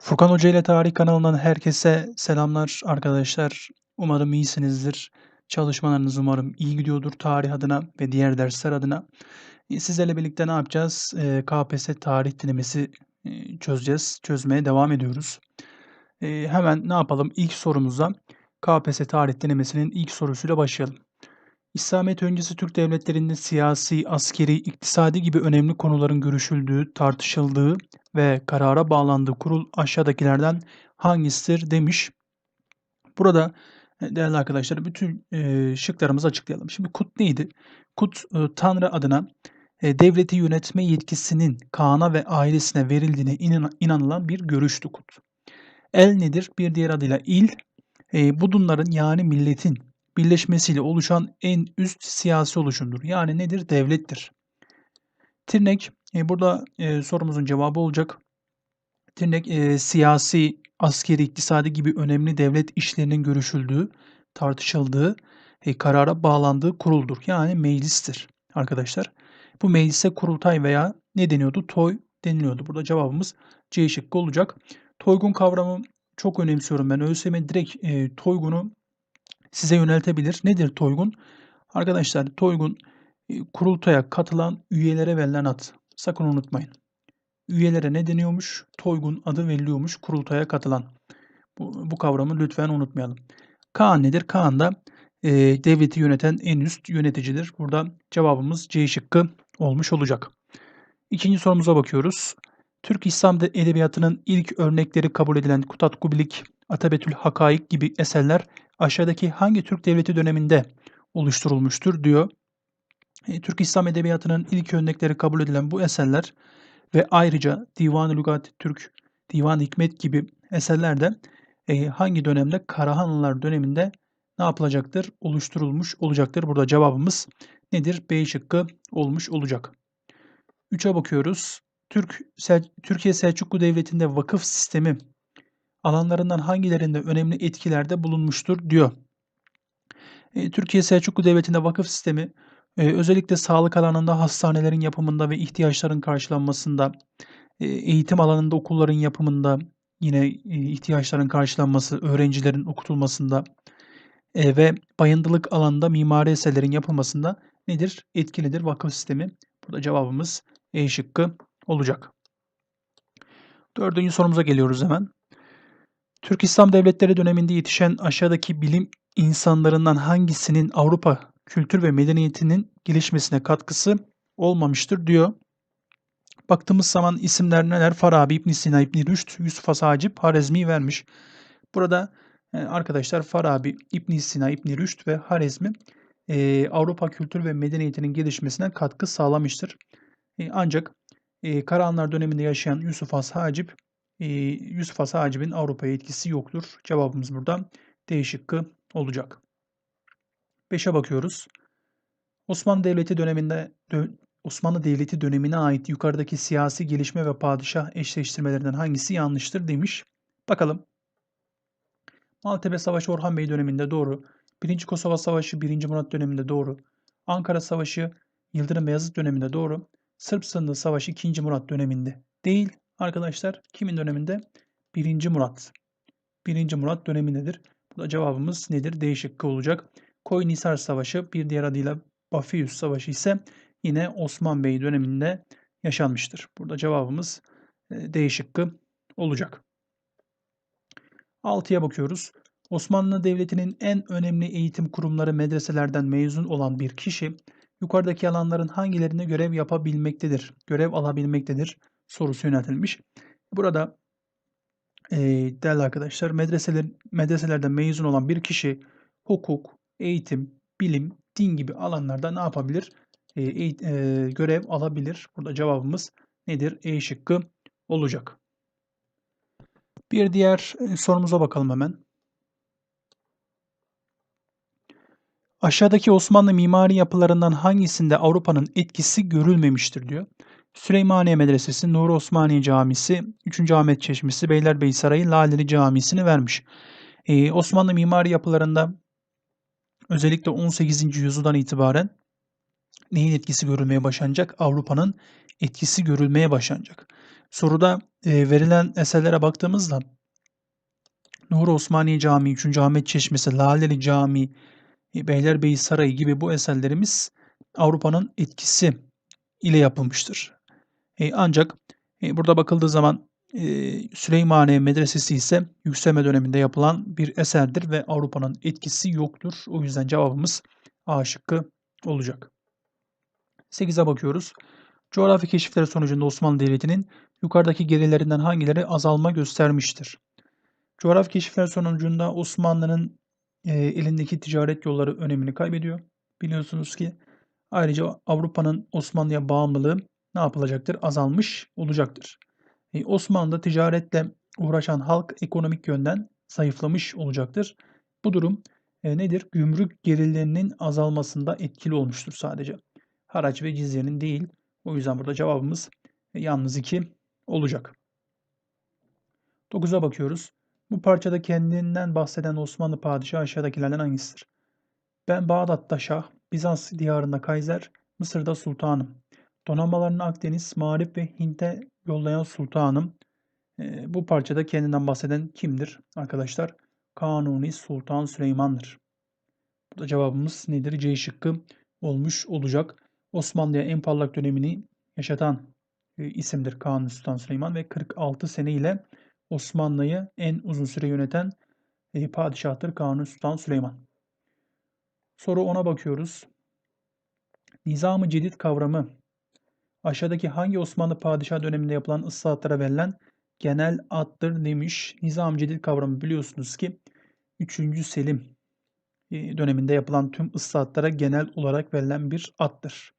Furkan Hoca ile Tarih kanalından herkese selamlar arkadaşlar. Umarım iyisinizdir. Çalışmalarınız umarım iyi gidiyordur tarih adına ve diğer dersler adına. E, Sizlerle birlikte ne yapacağız? E, KPSS tarih dilemesi e, çözeceğiz. Çözmeye devam ediyoruz. Hemen ne yapalım? İlk sorumuza KPSS tarih dilemesinin ilk sorusuyla başlayalım. İslamiyet öncesi Türk devletlerinde siyasi, askeri, iktisadi gibi önemli konuların görüşüldüğü, tartışıldığı ve karara bağlandığı kurul aşağıdakilerden hangisidir demiş. Burada e, değerli arkadaşlar bütün e, şıklarımızı açıklayalım. Şimdi kut neydi? Kut e, Tanrı adına e, devleti yönetme yetkisinin Kaan'a ve ailesine verildiğine inan- inanılan bir görüştü kut. El nedir? Bir diğer adıyla il. E, budunların yani milletin birleşmesiyle oluşan en üst siyasi oluşumdur. Yani nedir? Devlettir. Tirnek, e, burada e, sorumuzun cevabı olacak. Tirnek, e, siyasi, askeri, iktisadi gibi önemli devlet işlerinin görüşüldüğü, tartışıldığı, e, karara bağlandığı kuruldur. Yani meclistir arkadaşlar. Bu meclise kurultay veya ne deniyordu? Toy deniliyordu. Burada cevabımız C şıkkı olacak. Toygun kavramı çok önemsiyorum ben. ÖSYM direkt e, Toygun'u size yöneltebilir. Nedir Toygun? Arkadaşlar Toygun e, kurultaya katılan üyelere verilen ad. Sakın unutmayın. Üyelere ne deniyormuş? Toygun adı veriliyormuş kurultaya katılan. Bu, bu kavramı lütfen unutmayalım. Kaan nedir? Kaan da e, devleti yöneten en üst yöneticidir. Burada cevabımız C şıkkı olmuş olacak. İkinci sorumuza bakıyoruz. Türk İslam Edebiyatı'nın ilk örnekleri kabul edilen Kutat Kubilik, Atabetül Hakaik gibi eserler aşağıdaki hangi Türk devleti döneminde oluşturulmuştur diyor. E, Türk İslam Edebiyatı'nın ilk örnekleri kabul edilen bu eserler ve ayrıca Divan-ı Lugat Türk, Divan-ı Hikmet gibi eserler de e, hangi dönemde? Karahanlılar döneminde ne yapılacaktır? Oluşturulmuş olacaktır. Burada cevabımız nedir? B şıkkı olmuş olacak. 3'e bakıyoruz. Türk Türkiye Selçuklu Devleti'nde vakıf sistemi alanlarından hangilerinde önemli etkilerde bulunmuştur diyor. E, Türkiye Selçuklu Devleti'nde vakıf sistemi e, özellikle sağlık alanında hastanelerin yapımında ve ihtiyaçların karşılanmasında, e, eğitim alanında okulların yapımında yine ihtiyaçların karşılanması, öğrencilerin okutulmasında ve bayındılık alanında mimari eserlerin yapılmasında nedir? Etkilidir vakıf sistemi. Burada cevabımız E şıkkı olacak. Dördüncü sorumuza geliyoruz hemen. Türk İslam Devletleri döneminde yetişen aşağıdaki bilim insanlarından hangisinin Avrupa kültür ve medeniyetinin gelişmesine katkısı olmamıştır diyor. Baktığımız zaman isimler neler? Farabi, İbn Sina, İbn Rüşd, Yusuf Asacip, Harezmi vermiş. Burada e, arkadaşlar Farabi, İbn Sina, İbn Rüşd ve Harezmi e, Avrupa kültür ve medeniyetinin gelişmesine katkı sağlamıştır. E, ancak e, Karahanlar döneminde yaşayan Yusuf Has Hacip, Yusuf Has Hacip'in Avrupa'ya etkisi yoktur. Cevabımız burada D şıkkı olacak. 5'e bakıyoruz. Osmanlı Devleti döneminde dö- Osmanlı Devleti dönemine ait yukarıdaki siyasi gelişme ve padişah eşleştirmelerinden hangisi yanlıştır demiş. Bakalım. Maltepe Savaşı Orhan Bey döneminde doğru. 1. Kosova Savaşı 1. Murat döneminde doğru. Ankara Savaşı Yıldırım Beyazıt döneminde doğru. Sırp Sınırlı Savaşı 2. Murat döneminde değil arkadaşlar. Kimin döneminde? 1. Murat. 1. Murat dönemindedir. Bu da cevabımız nedir? D şıkkı olacak. Koyunhisar Savaşı bir diğer adıyla Bafiyus Savaşı ise yine Osman Bey döneminde yaşanmıştır. Burada cevabımız e, D şıkkı olacak. 6'ya bakıyoruz. Osmanlı Devleti'nin en önemli eğitim kurumları medreselerden mezun olan bir kişi yukarıdaki alanların hangilerinde görev yapabilmektedir, görev alabilmektedir sorusu yöneltilmiş. Burada e, değerli arkadaşlar medreseler, medreselerden mezun olan bir kişi hukuk, eğitim, bilim, din gibi alanlarda ne yapabilir? E, e, görev alabilir. Burada cevabımız nedir? E şıkkı olacak. Bir diğer sorumuza bakalım hemen. Aşağıdaki Osmanlı mimari yapılarından hangisinde Avrupa'nın etkisi görülmemiştir diyor. Süleymaniye Medresesi, Nuri Osmaniye Camisi, 3. Ahmet Çeşmesi, Beylerbeyi Sarayı, Laleli Camisi'ni vermiş. Ee, Osmanlı mimari yapılarında özellikle 18. yüzyıldan itibaren neyin etkisi görülmeye başlanacak? Avrupa'nın etkisi görülmeye başlanacak. Soruda e, verilen eserlere baktığımızda Nur Osmaniye Camii, 3. Ahmet Çeşmesi, Laleli Camii, Beylerbeyi Sarayı gibi bu eserlerimiz Avrupa'nın etkisi ile yapılmıştır. E, ancak e, burada bakıldığı zaman e, Süleymaniye Medresesi ise yükselme döneminde yapılan bir eserdir ve Avrupa'nın etkisi yoktur. O yüzden cevabımız A şıkkı olacak. 8'e bakıyoruz. Coğrafi keşifler sonucunda Osmanlı Devleti'nin yukarıdaki gerilerinden hangileri azalma göstermiştir? Coğrafi keşifler sonucunda Osmanlı'nın e, elindeki ticaret yolları önemini kaybediyor. Biliyorsunuz ki ayrıca Avrupa'nın Osmanlı'ya bağımlılığı ne yapılacaktır? Azalmış olacaktır. E, Osmanlı'da ticaretle uğraşan halk ekonomik yönden zayıflamış olacaktır. Bu durum e, nedir? Gümrük gelirlerinin azalmasında etkili olmuştur sadece. Haraç ve cizyenin değil. O yüzden burada cevabımız e, yalnız 2 olacak. 9'a bakıyoruz. Bu parçada kendinden bahseden Osmanlı padişahı aşağıdakilerden hangisidir? Ben Bağdat'ta şah, Bizans diyarında kayser, Mısır'da sultanım. Donanmalarını Akdeniz, Mağrip ve Hint'e yollayan sultanım. E, bu parçada kendinden bahseden kimdir arkadaşlar? Kanuni Sultan Süleyman'dır. Burada cevabımız nedir? C şıkkı olmuş olacak. Osmanlı'ya en parlak dönemini yaşatan e, isimdir Kanuni Sultan Süleyman ve 46 sene ile Osmanlı'yı en uzun süre yöneten e, padişahtır Kanuni Sultan Süleyman. Soru 10'a bakıyoruz. Nizam-ı Cedid kavramı aşağıdaki hangi Osmanlı padişah döneminde yapılan ıslahatlara verilen genel addır demiş. Nizam-ı Cedid kavramı biliyorsunuz ki 3. Selim e, döneminde yapılan tüm ıslahatlara genel olarak verilen bir addır.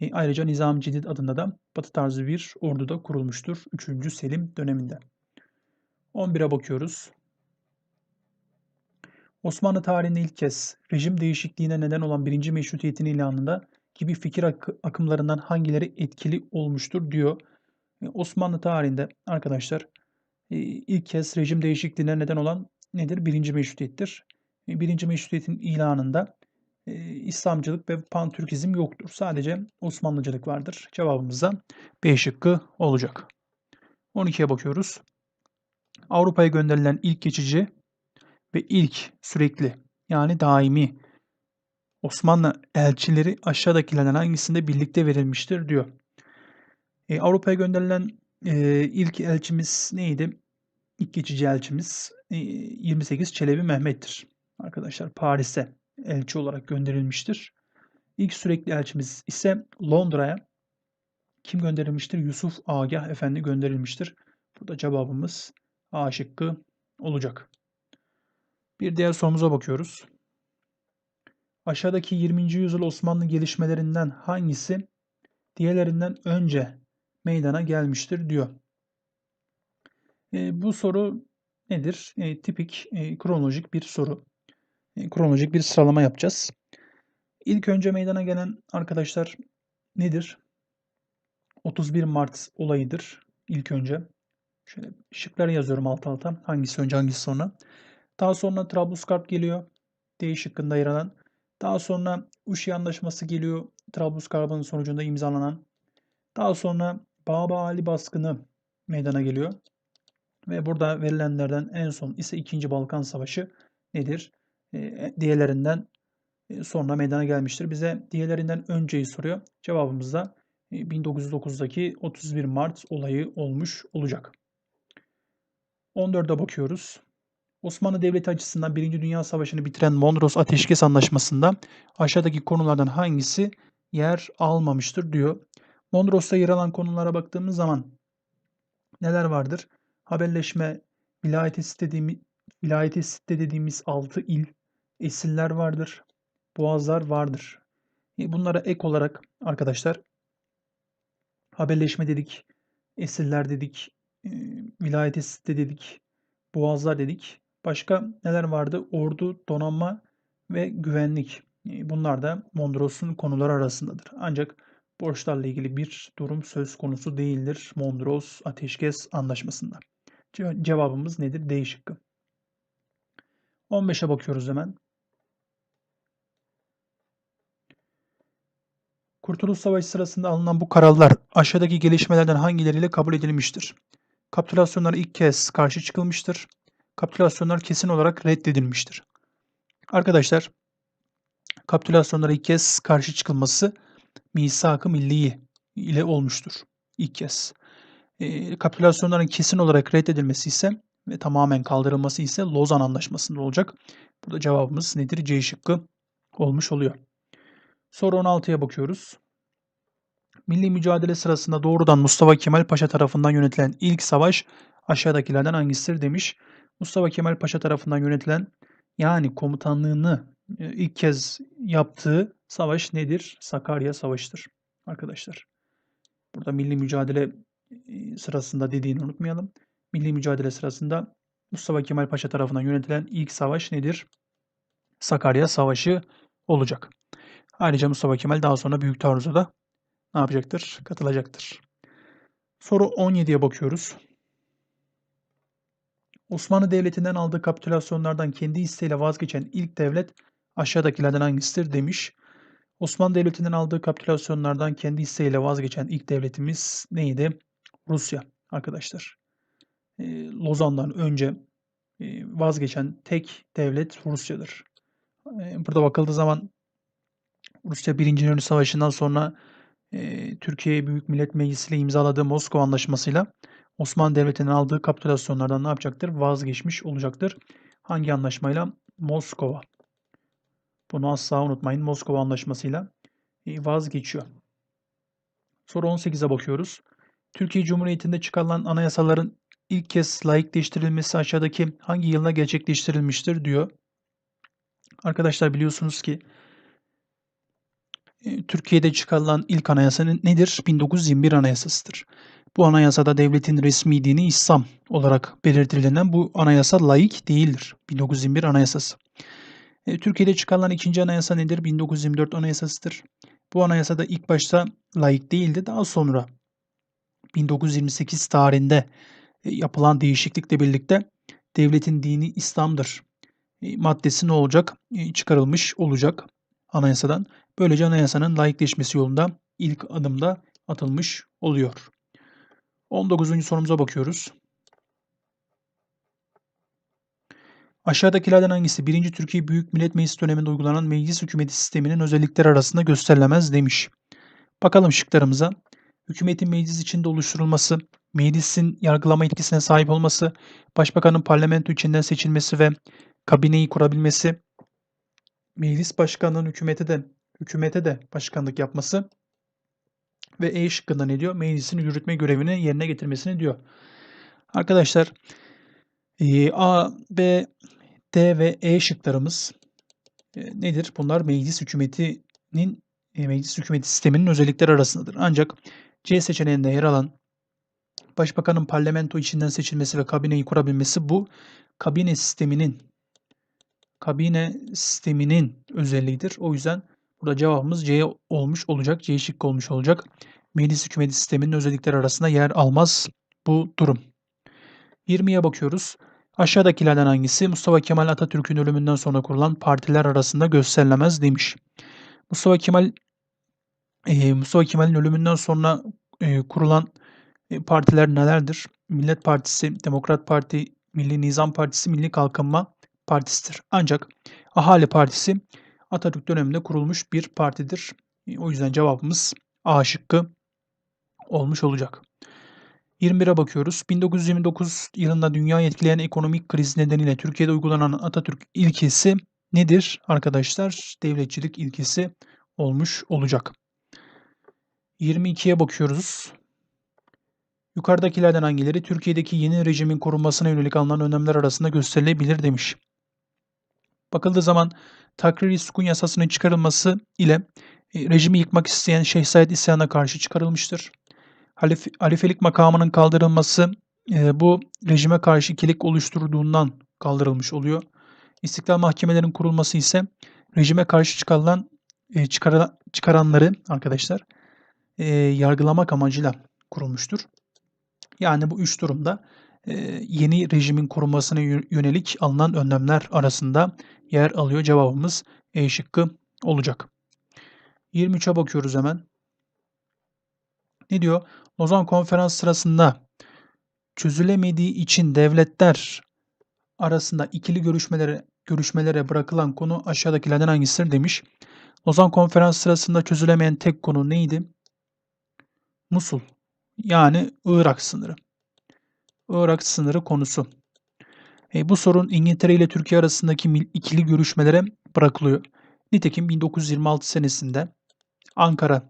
E, ayrıca Nizam-ı Cedid adında da Batı tarzı bir orduda kurulmuştur 3. Selim döneminde. 11'e bakıyoruz. Osmanlı tarihinde ilk kez rejim değişikliğine neden olan birinci meşrutiyetin ilanında gibi fikir ak- akımlarından hangileri etkili olmuştur diyor. E, Osmanlı tarihinde arkadaşlar e, ilk kez rejim değişikliğine neden olan nedir? Birinci meşrutiyettir. E, birinci meşrutiyetin ilanında İslamcılık ve pantürkizm yoktur. Sadece Osmanlıcılık vardır. Cevabımız da B şıkkı olacak. 12'ye bakıyoruz. Avrupa'ya gönderilen ilk geçici ve ilk sürekli yani daimi Osmanlı elçileri aşağıdakilerden hangisinde birlikte verilmiştir diyor. E, Avrupa'ya gönderilen e, ilk elçimiz neydi? İlk geçici elçimiz e, 28 Çelebi Mehmet'tir. Arkadaşlar Paris'e elçi olarak gönderilmiştir. İlk sürekli elçimiz ise Londra'ya kim gönderilmiştir? Yusuf Agah Efendi gönderilmiştir. Burada cevabımız A şıkkı olacak. Bir diğer sorumuza bakıyoruz. Aşağıdaki 20. yüzyıl Osmanlı gelişmelerinden hangisi diğerlerinden önce meydana gelmiştir diyor. E, bu soru nedir? E, tipik e, kronolojik bir soru. E, kronolojik bir sıralama yapacağız. İlk önce meydana gelen arkadaşlar nedir? 31 Mart olayıdır ilk önce. Şöyle şıkları yazıyorum alt alta. Hangisi önce hangisi sonra. Daha sonra Trablusgarp geliyor. D şıkkında yer alan. Daha sonra Uşi Anlaşması geliyor. Trablusgarp'ın sonucunda imzalanan. Daha sonra Baba Ali baskını meydana geliyor. Ve burada verilenlerden en son ise 2. Balkan Savaşı nedir? E, diğerlerinden e, sonra meydana gelmiştir. Bize diğerlerinden önceyi soruyor. Cevabımız da 1909'daki e, 31 Mart olayı olmuş olacak. 14'e bakıyoruz. Osmanlı Devleti açısından Birinci Dünya Savaşı'nı bitiren Mondros Ateşkes Anlaşması'nda aşağıdaki konulardan hangisi yer almamıştır diyor. Mondros'ta yer alan konulara baktığımız zaman neler vardır? Haberleşme, vilayeti site, vilayeti site dediğimiz 6 il, esiller vardır, boğazlar vardır. E, bunlara ek olarak arkadaşlar haberleşme dedik, esiller dedik, e, vilayeti site dedik, boğazlar dedik. Başka neler vardı? Ordu, donanma ve güvenlik. E, bunlar da Mondros'un konuları arasındadır. Ancak borçlarla ilgili bir durum söz konusu değildir Mondros Ateşkes Anlaşması'nda. Cevabımız nedir? D şıkkı. 15'e bakıyoruz hemen. Kurtuluş Savaşı sırasında alınan bu kararlar aşağıdaki gelişmelerden hangileriyle kabul edilmiştir? Kapitülasyonlara ilk kez karşı çıkılmıştır. Kapitülasyonlar kesin olarak reddedilmiştir. Arkadaşlar, kapitülasyonlara ilk kez karşı çıkılması misak-ı milli ile olmuştur. İlk kez. E, kapitülasyonların kesin olarak reddedilmesi ise ve tamamen kaldırılması ise Lozan Anlaşması'nda olacak. Burada cevabımız nedir? C şıkkı olmuş oluyor. Soru 16'ya bakıyoruz. Milli mücadele sırasında doğrudan Mustafa Kemal Paşa tarafından yönetilen ilk savaş aşağıdakilerden hangisidir demiş. Mustafa Kemal Paşa tarafından yönetilen yani komutanlığını e, ilk kez yaptığı savaş nedir? Sakarya Savaşı'dır arkadaşlar. Burada milli mücadele e, sırasında dediğini unutmayalım. Milli mücadele sırasında Mustafa Kemal Paşa tarafından yönetilen ilk savaş nedir? Sakarya Savaşı olacak. Ayrıca Mustafa Kemal daha sonra Büyük Taarruz'a da ne yapacaktır? Katılacaktır. Soru 17'ye bakıyoruz. Osmanlı Devleti'nden aldığı kapitülasyonlardan kendi isteğiyle vazgeçen ilk devlet aşağıdakilerden hangisidir demiş. Osmanlı Devleti'nden aldığı kapitülasyonlardan kendi isteğiyle vazgeçen ilk devletimiz neydi? Rusya arkadaşlar. E, Lozan'dan önce e, vazgeçen tek devlet Rusya'dır. E, burada bakıldığı zaman Rusya 1. Dünya Savaşı'ndan sonra e, Türkiye Büyük Millet Meclisi ile imzaladığı Moskova Anlaşması'yla Osmanlı Devleti'nin aldığı kapitülasyonlardan ne yapacaktır? Vazgeçmiş olacaktır. Hangi anlaşmayla? Moskova. Bunu asla unutmayın. Moskova Anlaşması'yla e, vazgeçiyor. Soru 18'e bakıyoruz. Türkiye Cumhuriyeti'nde çıkarılan anayasaların ilk kez layıkleştirilmesi aşağıdaki hangi yılda gerçekleştirilmiştir diyor. Arkadaşlar biliyorsunuz ki e, Türkiye'de çıkarılan ilk anayasa nedir? 1921 Anayasasıdır. Bu anayasada devletin resmi dini İslam olarak belirtilinden bu anayasa layık değildir. 1921 Anayasası. E, Türkiye'de çıkarılan ikinci anayasa nedir? 1924 Anayasasıdır. Bu anayasada ilk başta layık değildi. Daha sonra 1928 tarihinde e, yapılan değişiklikle birlikte devletin dini İslam'dır maddesi ne olacak? Çıkarılmış olacak anayasadan. Böylece anayasanın layıkleşmesi yolunda ilk adımda atılmış oluyor. 19. sorumuza bakıyoruz. Aşağıdakilerden hangisi 1. Türkiye Büyük Millet Meclisi döneminde uygulanan meclis hükümeti sisteminin özellikleri arasında gösterilemez demiş. Bakalım şıklarımıza. Hükümetin meclis içinde oluşturulması, meclisin yargılama etkisine sahip olması, başbakanın parlamento içinden seçilmesi ve kabineyi kurabilmesi, meclis başkanının hükümete de hükümete de başkanlık yapması ve E şıkkında ne diyor? Meclisin yürütme görevini yerine getirmesini diyor. Arkadaşlar e, A, B, D ve E şıklarımız e, nedir? Bunlar meclis hükümetinin e, meclis hükümeti sisteminin özellikleri arasındadır. Ancak C seçeneğinde yer alan başbakanın parlamento içinden seçilmesi ve kabineyi kurabilmesi bu kabine sisteminin kabine sisteminin özelliğidir. O yüzden burada cevabımız C olmuş olacak. C şıkkı olmuş olacak. Meclis hükümeti sisteminin özellikleri arasında yer almaz bu durum. 20'ye bakıyoruz. Aşağıdakilerden hangisi Mustafa Kemal Atatürk'ün ölümünden sonra kurulan partiler arasında gösterilemez demiş. Mustafa Kemal e, Mustafa Kemal'in ölümünden sonra e, kurulan e, partiler nelerdir? Millet Partisi, Demokrat Parti, Milli Nizam Partisi, Milli Kalkınma Partisi'dir. Ancak Ahali Partisi Atatürk döneminde kurulmuş bir partidir. O yüzden cevabımız A şıkkı olmuş olacak. 21'e bakıyoruz. 1929 yılında dünyayı etkileyen ekonomik kriz nedeniyle Türkiye'de uygulanan Atatürk ilkesi nedir arkadaşlar? Devletçilik ilkesi olmuş olacak. 22'ye bakıyoruz. Yukarıdakilerden hangileri Türkiye'deki yeni rejimin korunmasına yönelik alınan önlemler arasında gösterilebilir demiş. Bakıldığı zaman Takriri Sukun yasasının çıkarılması ile e, rejimi yıkmak isteyen Şeyh Said isyana karşı çıkarılmıştır. Halif, halifelik makamının kaldırılması e, bu rejime karşı ikilik oluşturduğundan kaldırılmış oluyor. İstiklal mahkemelerinin kurulması ise rejime karşı çıkarılan e, çıkara, çıkaranları arkadaşlar e, yargılamak amacıyla kurulmuştur. Yani bu üç durumda yeni rejimin korunmasına yönelik alınan önlemler arasında yer alıyor. Cevabımız E şıkkı olacak. 23'e bakıyoruz hemen. Ne diyor? Lozan Konferans sırasında çözülemediği için devletler arasında ikili görüşmelere görüşmelere bırakılan konu aşağıdakilerden hangisidir demiş. Lozan Konferans sırasında çözülemeyen tek konu neydi? Musul. Yani Irak sınırı. Irak sınırı konusu. E, bu sorun İngiltere ile Türkiye arasındaki ikili görüşmelere bırakılıyor. Nitekim 1926 senesinde Ankara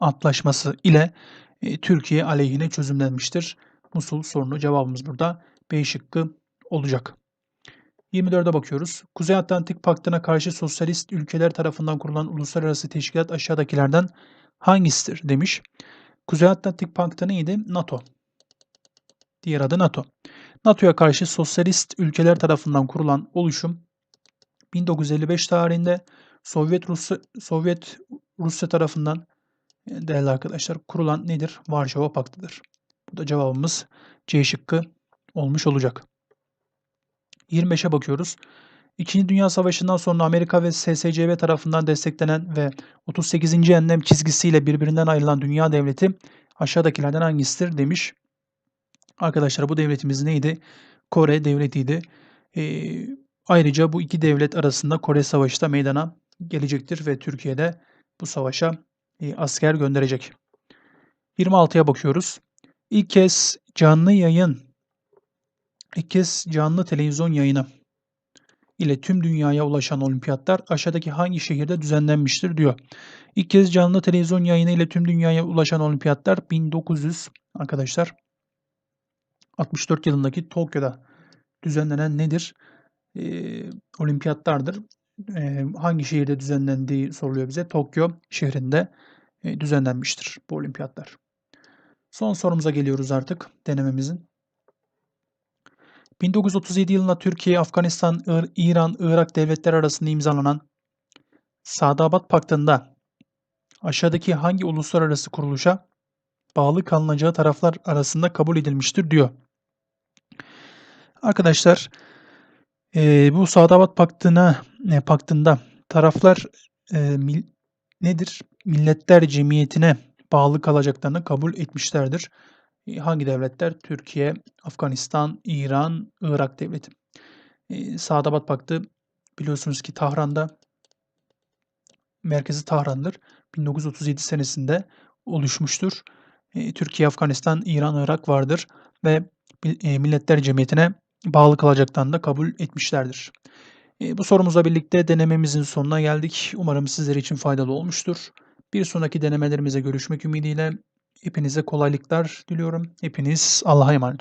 Antlaşması ile e, Türkiye aleyhine çözümlenmiştir. Musul sorunu cevabımız burada B şıkkı olacak. 24'e bakıyoruz. Kuzey Atlantik Paktı'na karşı sosyalist ülkeler tarafından kurulan uluslararası teşkilat aşağıdakilerden hangisidir demiş. Kuzey Atlantik Paktı neydi? NATO. Diğer adı NATO. NATO'ya karşı sosyalist ülkeler tarafından kurulan oluşum 1955 tarihinde Sovyet Rusya, Sovyet Rusya tarafından e, değerli arkadaşlar kurulan nedir? Varşova Paktı'dır. Bu da cevabımız C şıkkı olmuş olacak. 25'e bakıyoruz. İkinci Dünya Savaşı'ndan sonra Amerika ve SSCB tarafından desteklenen ve 38. enlem çizgisiyle birbirinden ayrılan dünya devleti aşağıdakilerden hangisidir demiş. Arkadaşlar bu devletimiz neydi? Kore devletiydi. Ee, ayrıca bu iki devlet arasında Kore Savaşı da meydana gelecektir ve Türkiye'de bu savaşa e, asker gönderecek. 26'ya bakıyoruz. İlk kez canlı yayın, ilk kez canlı televizyon yayını ile tüm dünyaya ulaşan olimpiyatlar aşağıdaki hangi şehirde düzenlenmiştir diyor. İlk kez canlı televizyon yayını ile tüm dünyaya ulaşan olimpiyatlar 1900 arkadaşlar 64 yılındaki Tokyo'da düzenlenen nedir? Ee, olimpiyatlardır. Ee, hangi şehirde düzenlendiği soruluyor bize. Tokyo şehrinde e, düzenlenmiştir bu olimpiyatlar. Son sorumuza geliyoruz artık denememizin. 1937 yılında Türkiye, Afganistan, Ir- İran, Irak devletleri arasında imzalanan Sadabat Paktı'nda aşağıdaki hangi uluslararası kuruluşa bağlı kalınacağı taraflar arasında kabul edilmiştir diyor. Arkadaşlar eee, bu Sadabat Paktı'na e, paktında taraflar e, mil- nedir? Milletler Cemiyeti'ne bağlı kalacaklarını kabul etmişlerdir. E, Hangi devletler? Türkiye, Afganistan, İran, Irak devleti. E, Sadabat Paktı biliyorsunuz ki Tahran'da merkezi Tahran'dır. 1937 senesinde oluşmuştur. E, Türkiye, Afganistan, İran, Irak vardır ve e, Milletler Cemiyeti'ne bağlı kalacaklarını da kabul etmişlerdir. E, Bu sorumuzla birlikte denememizin sonuna geldik. Umarım sizler için faydalı olmuştur. Bir sonraki denemelerimize görüşmek ümidiyle hepinize kolaylıklar diliyorum. Hepiniz Allah'a emanet.